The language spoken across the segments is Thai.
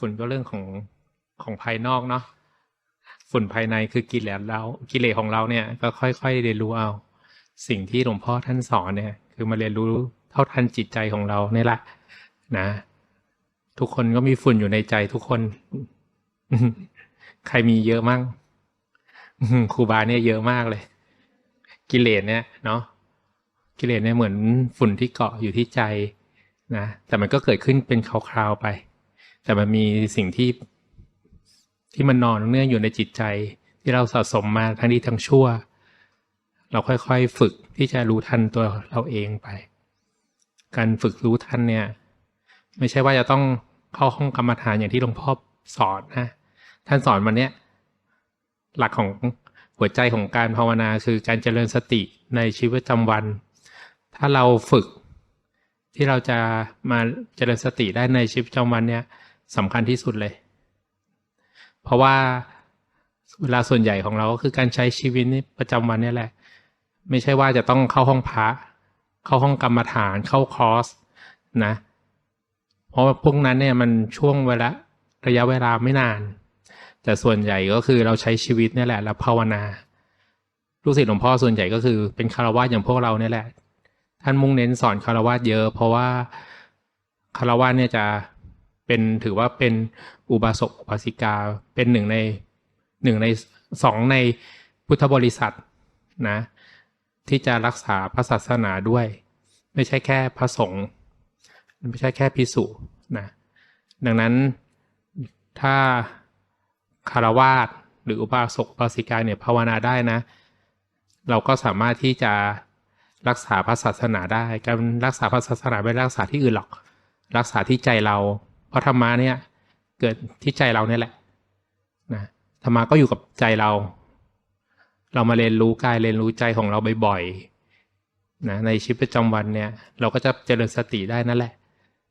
ฝุ่นก็เรื่องของของภายนอกเนาะฝุ่นภายในคือกิเลสเรากิเลสของเราเนี่ย ก็ค่อยๆเรียนรู้เอา สิ่งที่หลวงพ่อท่านสอนเนี่ย คือมาเรียนรู้เท่าทันจิตใจของเราเนี่ยแหละนะ ทุกคนก็มีฝุ่นอยู่ในใจทุกคน ใครมีเยอะมั่งครูบาเนี่ยเยอะมากเลย กิเลสเนี่ยเนาะกิเลสเนี่ยเหมือนฝุ่นที่เกาะอยู่ที่ใจนะแต่มันก็เกิดขึ้นเป็นคราวๆไป แต่มันมีสิ่งที่ที่มันนอนเนื่องอยู่ในจิตใจ ที่เราสะสมมาทั้งดีทั้งชั่ว เราค่อยๆฝึกที่จะรู้ทันตัวเราเองไป การฝึกรู้ทันเนี่ย ไม่ใช่ว่าจะต้องเข้าห้องกรรมฐานอย่างที่หลวงพ่อสอนนะท่านสอนวันเนี้ยหลักของหัวใจของการภาวนาคือการเจริญสติในชีวิตประจำวัน ถ้าเราฝึกที่เราจะมาเจริญสติได้ในชีวิตประจำวันเนี่ย สำคัญที่สุดเลย เพราะว่าเวลาส่วนใหญ่ของเราก็คือการใช้ชีวิตในประจำวันนี่แหละ ไม่ใช่ว่าจะต้องเข้าห้องพระ เข้าห้องกรรมฐาน เข้าคอร์สนะ เพราะว่าพวกนั้นเนี่ยมันช่วงเวลาระยะเวลาไม่นาน แต่ส่วนใหญ่ก็คือเราใช้ชีวิตนี่แหละแล้วภาวนาลูกศิษย์หลวงพ่อส่วนใหญ่ก็คือเป็นคารวะอย่างพวกเราเนี่ยแหละ ท่านมุ่งเน้นสอนคารวะเยอะ เพราะว่าคารวะเนี่ยจะ เป็นถือว่าเป็นอุบาสกอุบาสิกาเป็นหนึ่งในหนึ่งในสองในพุทธบริษัทนะที่จะรักษาพระศาสนาด้วย ไม่ใช่แค่พระสงฆ์ไม่ใช่แค่พิสุนะดังนั้นถ้าคารวาสหรืออุบาสกอุบาสิกาเนี่ยภาวนาได้นะ เราก็สามารถที่จะรักษาพระศาสนาได้ การรักษาพระศาสนาไม่รักษาที่อื่นหรอก รักษาที่ใจเรา เพราะธรรมะเนี่ยเกิดที่ใจเราเนี่ยแหละนะธรรมะก็อยู่กับใจเรา เรามาเรียนรู้กายเรียนรู้ใจของเราบ่อยๆนะในชีวิตประจำวันเนี่ย เราก็จะเจริญสติได้นั่นแหละ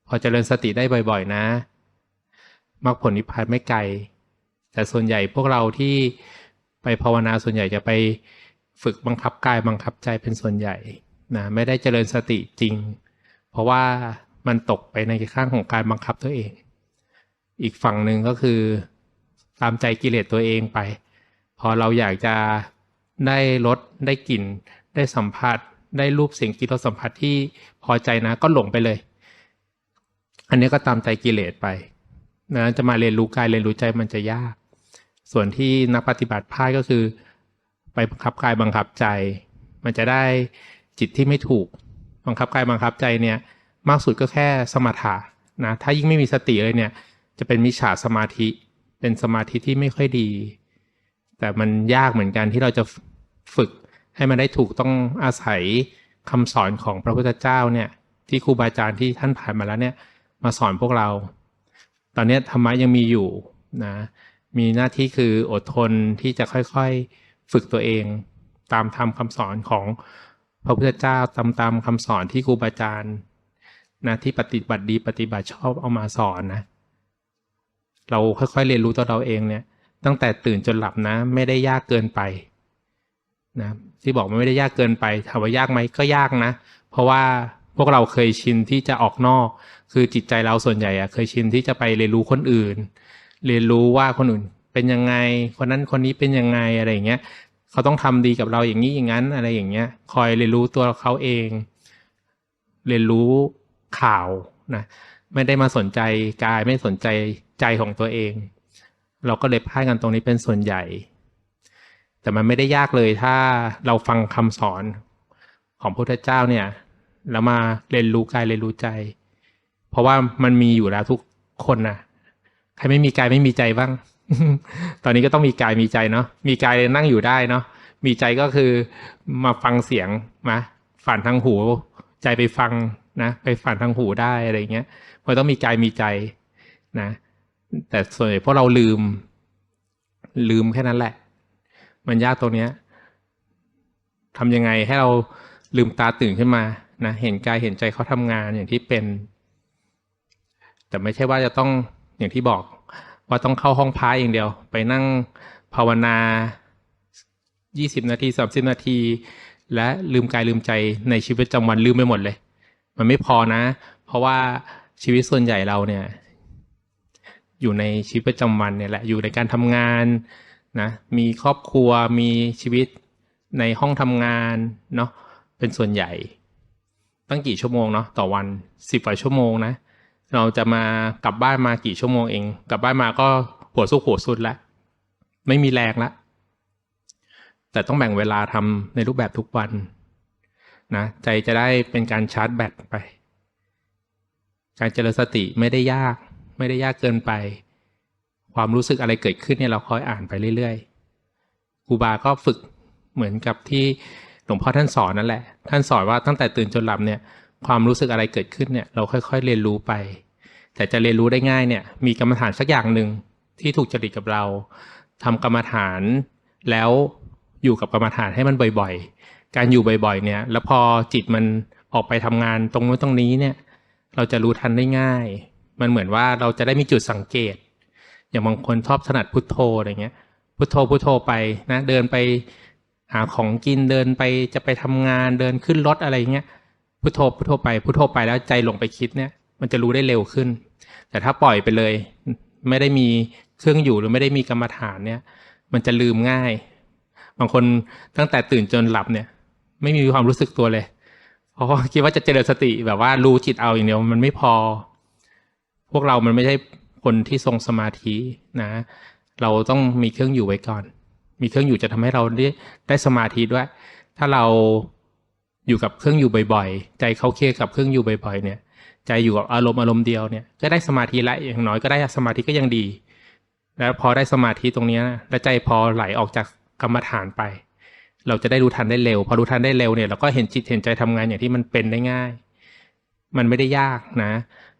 พอเจริญสติได้บ่อย ๆ นะมรรคผลนิพพานไม่ไกล แต่ส่วนใหญ่พวกเราที่ไปภาวนาส่วนใหญ่จะไปฝึกบังคับกายบังคับใจเป็นส่วนใหญ่นะไม่ได้เจริญสติจริง เพราะว่า มันตกไปในข้างของการบังคับตัวเอง อีกฝั่งหนึ่งก็คือตามใจกิเลสตัวเองไป พอเราอยากจะได้รสได้กลิ่น ได้สัมผัส ได้รูปเสียงกลิ่นรสสัมผัสที่พอใจนะก็หลงไปเลย อันนี้ก็ตามใจกิเลสไปนะจะมาเรียนรู้กายเรียนรู้ใจมันจะยาก ส่วนที่นักปฏิบัติพ่ายก็คือ ไปบังคับกายบังคับใจ มันจะได้จิตที่ไม่ถูก บังคับกายบังคับใจเนี่ย มากสุดก็แค่สมถะนะถ้ายิ่งไม่มีสติเลยเนี่ย จะเป็นมิจฉาสมาธิ เป็นสมาธิที่ไม่ค่อยดี แต่มันยากเหมือนกันที่เราจะฝึกให้มันได้ถูกต้องอาศัยคำสอนของพระพุทธเจ้าเนี่ย ที่ครูบาอาจารย์ที่ท่านผ่านมาแล้วเนี่ย มาสอนพวกเรา ตอนนี้ธรรมะยังมีอยู่นะมีหน้าที่คืออดทนที่จะค่อยๆฝึกตัวเอง ตามธรรมคำสอนของพระพุทธเจ้าตามตามคำสอนที่ครูบาอาจารย์ นะที่ปฏิบัติดีปฏิบัติชอบเอามาสอนนะ เราค่อยๆเรียนรู้ตัวเราเองเนี่ย ตั้งแต่ตื่นจนหลับนะ ไม่ได้ยากเกินไปนะที่บอกมันไม่ได้ยากเกินไปถามว่ายากไหมก็ยากนะ เพราะว่าพวกเราเคยชินที่จะออกนอก คือจิตใจเราส่วนใหญ่อะเคยชินที่จะไปเรียนรู้คนอื่น เรียนรู้ว่าคนอื่นเป็นยังไง คนนั้นคนนี้เป็นยังไงอะไรอย่างเงี้ยเขาต้องทำดีกับเราอย่างนี้อย่างนั้นอะไรอย่างเงี้ย คอยเรียนรู้ตัวเขาเอง เรียนรู้ ข่าวนะไม่ได้มาสนใจกายไม่สนใจใจของตัวเอง เราก็เลยพลาดกันตรงนี้เป็นส่วนใหญ่ แต่มันไม่ได้ยากเลยถ้าเราฟังคำสอนของพระพุทธเจ้าเนี่ยแล้วมาเรียนรู้กายเรียนรู้ใจ เพราะว่ามันมีอยู่แล้วทุกคนนะใครไม่มีกายไม่มีใจบ้าง ตอนนี้ก็ต้องมีกายมีใจเนาะมีกายนั่งอยู่ได้เนาะมีใจก็คือมาฟังเสียงมาฝันทางหู ใจไปฟัง นะไปฝันทางหูได้อะไรเงี้ยมันต้องมีกายมีใจนะ แต่ส่วนใหญ่พวกเราลืม ลืมแค่นั้นแหละ มันยากตรงเนี้ยทำยังไงให้เราลืมตาตื่นขึ้นมานะเห็นกายเห็นใจเขาทำงานอย่างที่เป็น แต่ไม่ใช่ว่าจะต้องอย่างที่บอกว่าต้องเข้าห้องพระอย่างเดียว ไปนั่งภาวนา 20 นาที 30 นาที และลืมกายลืมใจในชีวิตประจำวันลืมไปหมดเลย มันไม่พอนะ เพราะว่าชีวิตส่วนใหญ่เราเนี่ย อยู่ในชีวิตประจำวันเนี่ยแหละอยู่ในการทำงานนะมีครอบครัวมีชีวิตในห้องทำงานเนาะเป็นส่วนใหญ่ ตั้งกี่ชั่วโมงเนาะต่อวันสิบกว่าชั่วโมงนะเราจะมากลับบ้านมากี่ชั่วโมงเอง กลับบ้านมาก็หัวสู้หัวสุดแล้วไม่มีแรงละแต่ต้องแบ่งเวลาทำในรูปแบบทุกวัน นะใจจะได้เป็นการชาร์จแบตไป การเจริญสติไม่ได้ยาก ไม่ได้ยากเกินไป ความรู้สึกอะไรเกิดขึ้นเนี่ยเราคอยอ่านไปเรื่อยๆครูบาก็ฝึกเหมือนกับที่หลวงพ่อท่านสอนนั่นแหละ ท่านสอนว่าตั้งแต่ตื่นจนหลับเนี่ยความรู้สึกอะไรเกิดขึ้นเนี่ยเราค่อยๆ เรียนรู้ไป แต่จะเรียนรู้ได้ง่ายเนี่ยมีกรรมฐานสักอย่างหนึ่งที่ถูกจริตกับเราทำกรรมฐานแล้วอยู่กับกรรมฐานให้มันบ่อยๆ การอยู่บ่อยๆ เนี่ย แล้วพอจิตมันออกไปทำงานตรงนู้นตรงนี้เนี่ย เราจะรู้ทันได้ง่าย มันเหมือนว่าเราจะได้มีจุดสังเกต อย่างบางคนชอบถนัดพุทโธอะไรเงี้ย พุทโธพุทโธไปนะเดินไปหาของกินเดินไปจะไปทำงานเดินขึ้นรถอะไรเงี้ยพุทโธพุทโธไปพุทโธไปแล้วใจลงไปคิดเนี่ย มันจะรู้ได้เร็วขึ้น แต่ถ้าปล่อยไปเลย ไม่ได้มีเครื่องอยู่หรือไม่ได้มีกรรมฐานเนี่ย มันจะลืมง่าย บางคนตั้งแต่ตื่นจนหลับเนี่ย ไม่มีความรู้สึกตัวเลย เพราะคิดว่าจะเจริญสติแบบว่ารู้จิตเอาอย่างเดียวมันไม่พอ พวกเรามันไม่ใช่คนที่ทรงสมาธินะ เราต้องมีเครื่องอยู่ไว้ก่อน มีเครื่องอยู่จะทำให้เราได้ได้สมาธิด้วย ถ้าเราอยู่กับเครื่องอยู่บ่อย ๆ ใจเขาเคลียกับเครื่องอยู่บ่อย ๆ เนี่ย ใจอยู่กับอารมณ์อารมณ์เดียวเนี่ยก็ได้สมาธิละอย่างน้อยก็ได้สมาธิก็ยังดี แล้วพอได้สมาธิตรงนี้นะแล้วใจพอไหลออกจากกรรมฐานไป เราจะได้รู้ทันได้เร็ว พอรู้ทันได้เร็วเนี่ยเราก็เห็นจิตเห็นใจทำงานอย่างที่มันเป็นได้ง่าย มันไม่ได้ยากนะ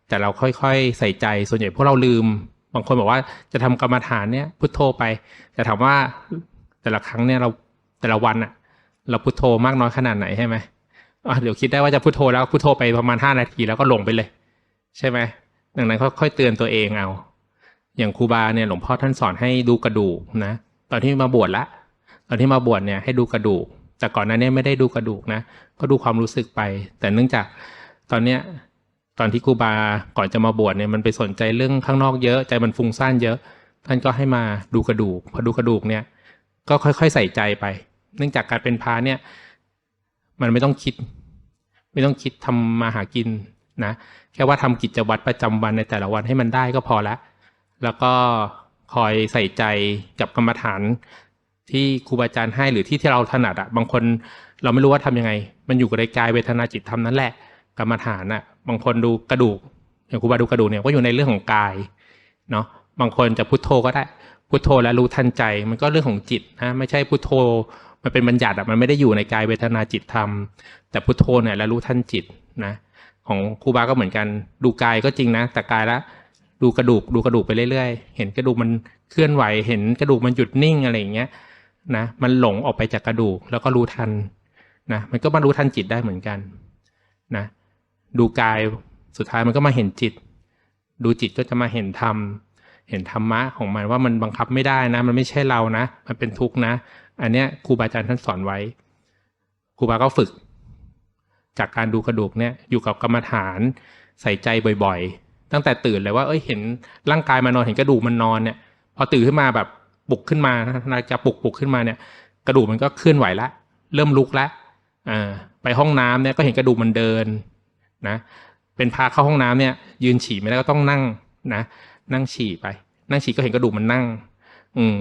แต่เราค่อยๆใส่ใจส่วนใหญ่พวกเราลืม บางคนบอกว่าจะทำกรรมฐานเนี่ยพุทโธไป แต่ถามว่าแต่ละครั้งเนี่ยเราแต่ละวันอะเราพุทโธมากน้อยขนาดไหนใช่ไหมอะเดี๋ยวคิดได้ว่าจะพุทโธแล้วพุทโธไปประมาณห้านาทีแล้วก็หลงไปเลย ใช่ไหมดังนั้นค่อยๆเตือนตัวเองเอา อย่างครูบาเนี่ยหลวงพ่อท่านสอนให้ดูกระดูกนะ ตอนที่มาบวชละ ตอนที่มาบวชเนี่ยให้ดูกระดูก แต่ก่อนหนั้นเนี่ยไม่ได้ดูกระดูกนะ ก็ดูความรู้สึกไป แต่เนื่องจากตอนเนี้ยตอนที่ครูบาก่อนจะมาบวชเนี่ยมันไปสนใจเรื่องข้างนอกเยอะใจมันฟุ้งซ่านเยอะ ท่านก็ให้มาดูกระดูก พอดูกระดูกเนี่ย ก็ค่อยๆใส่ใจไป เนื่องจากการเป็นพระเนี่ย มันไม่ต้องคิด ไม่ต้องคิดทำมาหากินนะแค่ว่าทำกิจวัตรประจำวันในแต่ละวันให้มันได้ก็พอละแล้วก็คอยใส่ใจกับกรรมฐาน ที่ครูบาอาจารย์ให้หรือที่ที่เราถนัดอะบางคนเราไม่รู้ว่าทำยังไง มันอยู่กับในกายเวทนาจิตธรรมนั่นแหละกรรมฐานอะบางคนดูกระดูกอย่างครูบาดูกระดูกเนี่ยก็อยู่ในเรื่องของกายเนาะบางคนจะพุทโธก็ได้พุทโธแล้วรู้ทันใจมันก็เรื่องของจิตนะไม่ใช่พุทโธมันเป็นบัญญัติอะมันไม่ได้อยู่ในกายเวทนาจิตธรรม แต่พุทโธเนี่ยแล้วรู้ทันจิตนะของครูบาก็เหมือนกันดูกายก็จริงนะ แต่กายละดูกระดูกดูกระดูกไปเรื่อยๆ เห็นกระดูกมันเคลื่อนไหว เห็นกระดูกมันหยุดนิ่งอะไรอย่างเงี้ย นะมันหลงออกไปจากกระดูกแล้วก็รู้ทันนะมันก็มารู้ทันจิตได้เหมือนกันนะดูกายสุดท้ายมันก็มาเห็นจิต ดูจิตก็จะมาเห็นธรรมเห็นธรรมะของมันว่ามันบังคับไม่ได้นะ มันไม่ใช่เรานะ มันเป็นทุกข์นะ อันเนี้ยครูบาอาจารย์ท่านสอนไว้ครูบาก็ฝึก จากการดูกระดูกเนี่ยอยู่กับกรรมฐานใส่ใจบ่อยๆ ตั้งแต่ตื่นเลยว่าเอ้ยเห็นร่างกายมานอนเห็นกระดูกมันนอนเนี่ยพอตื่นขึ้นมาแบบ ปลุกขึ้นมานาจะปลุกปลุกขึ้นมาเนี่ย กระดูกมันก็เคลื่อนไหวละ เริ่มลุกละอ่าไปห้องน้ำเนี่ยก็เห็นกระดูกมันเดินนะ เป็นพาเข้าห้องน้ำเนี่ย ยืนฉี่ไม่ได้ก็ต้องนั่งนะ นั่งฉี่ไป นั่งฉี่ก็เห็นกระดูกมันนั่ง อืม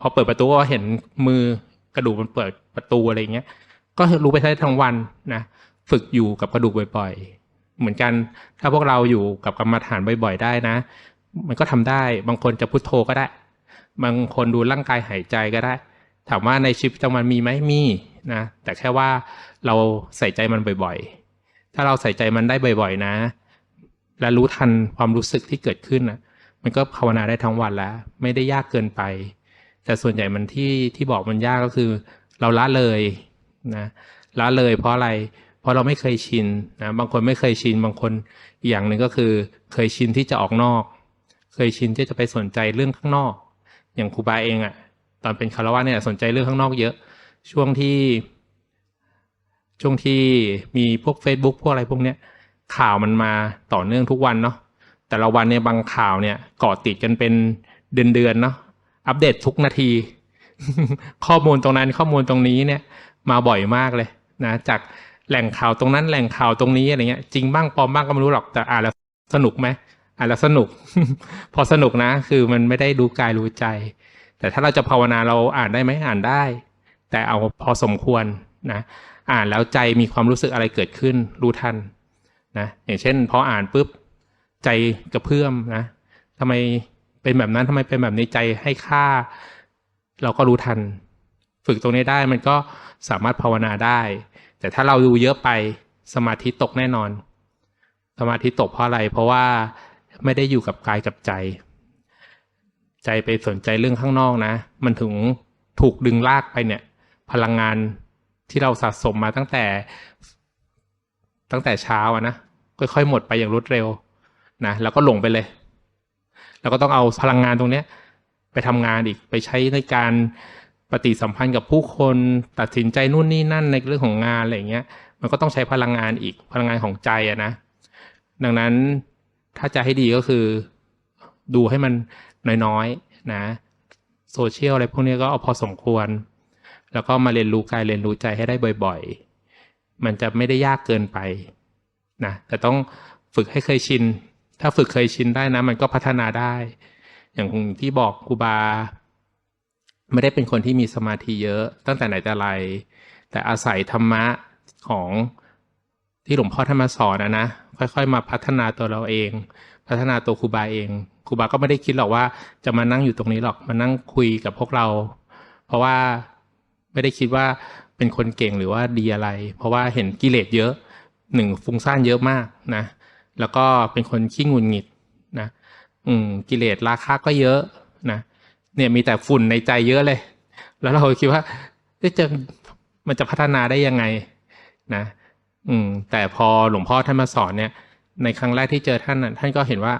พอเปิดประตูก็เห็นมือกระดูกมันเปิดประตูอะไรเงี้ย ก็รู้ไปได้ทั้งวันนะฝึกอยู่กับกระดูกบ่อยๆ เหมือนกันถ้าพวกเราอยู่กับกรรมฐานบ่อย ๆ ได้นะ มันก็ทำได้บางคนจะพุทโธก็ได้ บางคนดูร่างกายหายใจก็ได้ ถามว่าในชีวิตประจำวันมีไหมมีนะแต่แค่ว่าเราใส่ใจมันบ่อยๆ ถ้าเราใส่ใจมันได้บ่อยๆนะ และรู้ทันความรู้สึกที่เกิดขึ้นนะมันก็ภาวนาได้ทั้งวันแล้ว ไม่ได้ยากเกินไป แต่ส่วนใหญ่มันที่ที่บอกมันยากก็คือ เราละเลยนะละเลยเพราะอะไรเพราะเราไม่เคยชินนะบางคนไม่เคยชินบางคนอีกอย่างหนึ่งก็คือ เคยชินที่จะออกนอก เคยชินที่จะไปสนใจเรื่องข้างนอก อย่างครูบาเองอะตอนเป็นคารวะเนี่ยสนใจเรื่องข้างนอกเยอะ ช่วงที่ ช่วงที่มีพวก Facebook พวกอะไรพวกเนี้ยข่าวมันมาต่อเนื่องทุกวันเนาะแต่ละวันเนี่ยบางข่าวเนี่ยเกาะติดกันเป็นเดือนๆเนาะอัปเดตทุกนาที ข้อมูลตรงนั้นข้อมูลตรงนี้เนี่ย มาบ่อยมากเลยนะจากแหล่งข่าวตรงนั้นแหล่งข่าวตรงนี้อะไรเงี้ยจริงบ้างปลอมบ้างก็ไม่รู้หรอกแต่อ่านแล้วสนุกไหม อ่านแล้วสนุก พอสนุกนะ คือมันไม่ได้รู้กายรู้ใจ แต่ถ้าเราจะภาวนาเราอ่านได้ไหมอ่านได้ แต่เอาพอสมควรนะ อ่านแล้วใจมีความรู้สึกอะไรเกิดขึ้น รู้ทันนะอย่างเช่น พออ่านปุ๊บใจกระเพื่อมนะทำไมเป็นแบบนั้นทำไมเป็นแบบนี้ใจให้ค่า เราก็รู้ทัน ฝึกตรงนี้ได้มันก็สามารถภาวนาได้ แต่ถ้าเราดูเยอะไปสมาธิตกแน่นอน สมาธิตกเพราะอะไร เพราะว่า ไม่ได้อยู่กับกายกับใจ ใจไปสนใจเรื่องข้างนอกนะ มันถึงถูกดึงลากไปเนี่ย พลังงานที่เราสะสมมาตั้งแต่ตั้งแต่เช้าอะนะค่อยๆหมดไปอย่างรวดเร็วนะแล้วก็หลงไปเลย แล้วก็ต้องเอาพลังงานตรงเนี้ย ไปทำงานอีกไปใช้ในการปฏิสัมพันธ์กับผู้คนตัดสินใจนู่นนี่นั่นในเรื่องของงานอะไรอย่างเงี้ย มันก็ต้องใช้พลังงานอีกพลังงานของใจอะนะ ดังนั้น ถ้าจะให้ดีก็คือดูให้มันน้อยๆนะโซเชียลอะไรพวกนี้ก็เอาพอสมควร แล้วก็มาเรียนรู้กายเรียนรู้ใจให้ได้บ่อย ๆ มันจะไม่ได้ยากเกินไปนะแต่ต้องฝึกให้เคยชิน ถ้าฝึกเคยชินได้นะ มันก็พัฒนาได้ อย่างที่บอกครูบา ไม่ได้เป็นคนที่มีสมาธิเยอะ ตั้งแต่ไหนแต่ไร แต่อาศัยธรรมะของที่หลวงพ่อท่านมาสอนนะนะ ค่อยๆ มาพัฒนาตัวเราเอง พัฒนาตัวครูบาเองครูบาก็ไม่ได้คิดหรอกว่าจะมานั่งอยู่ตรงนี้หรอกมานั่งคุยกับพวกเรา เพราะว่าไม่ได้คิดว่าเป็นคนเก่งหรือว่าดีอะไร เพราะว่าเห็นกิเลสเยอะหนึ่งฟุ้งซ่านเยอะมากนะแล้วก็เป็นคนขี้งุนงิดนะอืมกิเลสราคะก็เยอะนะเนี่ยมีแต่ฝุ่นในใจเยอะเลย แล้วเราคิดว่าจะมันจะพัฒนาได้ยังไงนะ อืม แต่พอหลวงพ่อท่านมาสอนเนี่ย ในครั้งแรกที่เจอท่านน่ะท่านก็เห็นว่า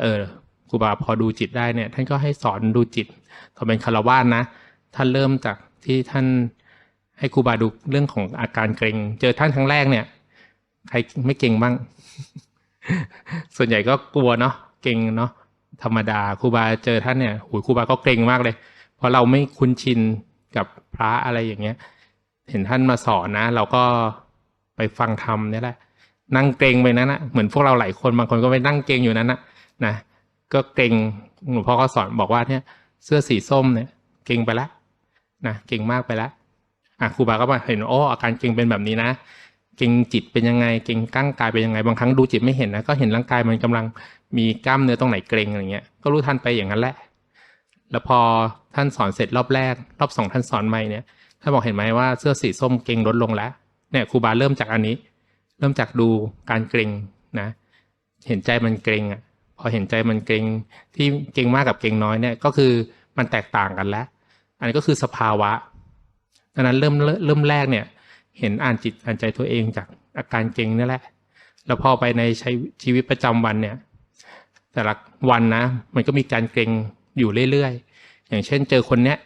เออครูบาพอดูจิตได้เนี่ย ท่านก็ให้สอนดูจิตตอนเป็นคารวาสนะท่านเริ่มจากที่ท่านให้ครูบาดูเรื่องของอาการเกรงเจอท่านครั้งแรกเนี่ย ใครไม่เก่งบ้าง ส่วนใหญ่ก็กลัวเนาะเก่งเนาะธรรมดาครูบาเจอท่านเนี่ยหูยครูบาก็เกรงมากเลย เพราะเราไม่คุ้นชินกับพระอะไรอย่างเงี้ย เห็นท่านมาสอนนะ เราก็ ไปฟังธรรมนี่แหละ นั่งเกรงไปนั้นนะเหมือนพวกเราหลายคนบางคนก็ไปนั่งเกรงอยู่นั้นนะนะก็เกรงหลวงพ่อก็สอนบอกว่าเนี่ย เสื้อสีส้มเนี่ย เกรงไปแล้วนะเก่งมากไปแล้วอะครูบาก็มาเห็นโอ้อาการเก่งเป็นแบบนี้นะเก่งจิตเป็นยังไง เก่งก้างกายเป็นยังไง บางครั้งดูจิตไม่เห็นนะ ก็เห็นร่างกายมันกำลังมีกล้ามเนื้อตรงไหนเกร็งอะไรเงี้ย ก็รู้ทันไปอย่างนั้นแหละ แล้วพอท่านสอนเสร็จรอบแรก รอบสองท่านสอนใหม่เนี่ย ท่านบอกเห็นไหมว่าเสื้อสีส้มเกรงลดลงแล้ว เนี่ยครูบาเริ่มจากอันนี้ เริ่มจากดูการเกรงนะ เห็นใจมันเกรงอะพอเห็นใจมันเกรงที่เกรงมากกับเกรงน้อยเนี่ยก็คือมันแตกต่างกันแล้ว อันนี้ก็คือสภาวะดังนั้นเริ่มเริ่มแรกเนี่ย เห็นอ่านจิตอ่านใจตัวเองจากอาการเก่งนี่แหละ แล้วพอไปในใช้ชีวิตประจำวันเนี่ย แต่ละวันนะ มันก็มีการเกรงอยู่เรื่อยๆ อย่างเช่น เจอคนเนี้ย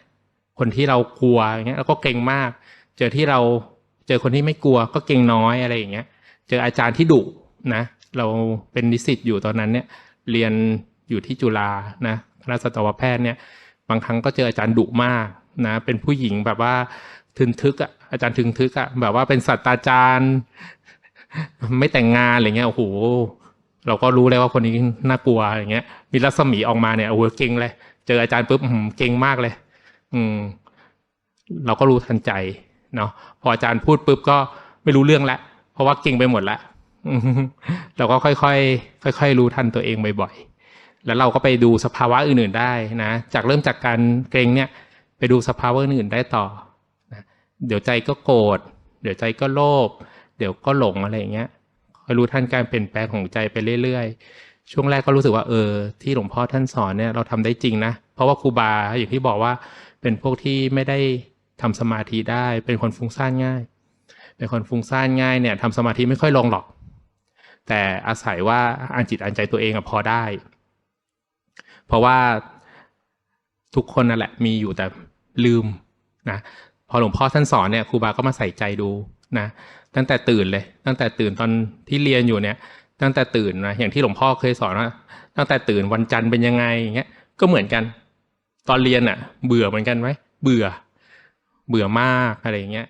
คนที่เรากลัวอย่างเงี้ยแล้วก็เกรงมาก เจอที่เรา เจอคนที่ไม่กลัวก็เกรงน้อยอะไรอย่างเงี้ย เจออาจารย์ที่ดุนะ เราเป็นนิสิตอยู่ตอนนั้นเนี่ย เรียนอยู่ที่จุฬานะคณะสัตวแพทย์เนี่ย บางครั้งก็เจออาจารย์ดุมากนะ เป็นผู้หญิงแบบว่าทึนทึกอะอาจารย์ทึนทึกอะแบบว่าเป็นศาสตราจารย์ ไม่แต่งงานอะไรเงี้ยโอ้โหเราก็รู้เลยว่าคนนี้น่ากลัวอย่างเงี้ย มีรัศมีออกมาเนี่ยโอ้โหเก่งเลย เจออาจารย์ปุ๊บเก่งมากเลย อืม เราก็รู้ทันใจ เนาะพออาจารย์พูดปุ๊บก็ไม่รู้เรื่องละเพราะว่าเก่งไปหมดละเราก็ค่อยๆค่อย ๆ รู้ทันตัวเองบ่อยๆแล้วเราก็ไปดูสภาวะอื่น ๆได้นะจากเริ่มจากการเกรงเนี่ยไปดูสภาวะอื่นๆได้ต่อนะเดี๋ยวใจก็โกรธเดี๋ยวใจก็โลภเดี๋ยวก็หลงอะไรอย่างเงี้ยคอยรู้ทันการเปลี่ยนแปลงของใจไปเรื่อยๆ ช่วงแรกก็รู้สึกว่าเออ ที่หลวงพ่อท่านสอนเนี่ยเราทำได้จริงนะ เพราะว่าครูบาอย่างที่บอกว่าเป็นพวกที่ไม่ได้ ทำสมาธิได้ เป็นคนฟุ้งซ่านง่าย เป็นคนฟุ้งซ่านง่ายเนี่ยทำสมาธิไม่ค่อยลงหรอก แต่อาศัยว่าอันจิตอันใจตัวเองอะพอได้ เพราะว่าทุกคนนั่นแหละมีอยู่แต่ลืมนะพอหลวงพ่อท่านสอนเนี่ยครูบาก็มาใส่ใจดูนะตั้งแต่ตื่นเลย ตั้งแต่ตื่นตอนที่เรียนอยู่เนี่ย ตั้งแต่ตื่นนะอย่างที่หลวงพ่อเคยสอนว่าตั้งแต่ตื่นวันจันทร์เป็นยังไงอย่างเงี้ยก็เหมือนกัน ตอนเรียนอะ่ะ เบื่อเหมือนกันไหมเบื่อ เบื่อมากอะไรเงี้ย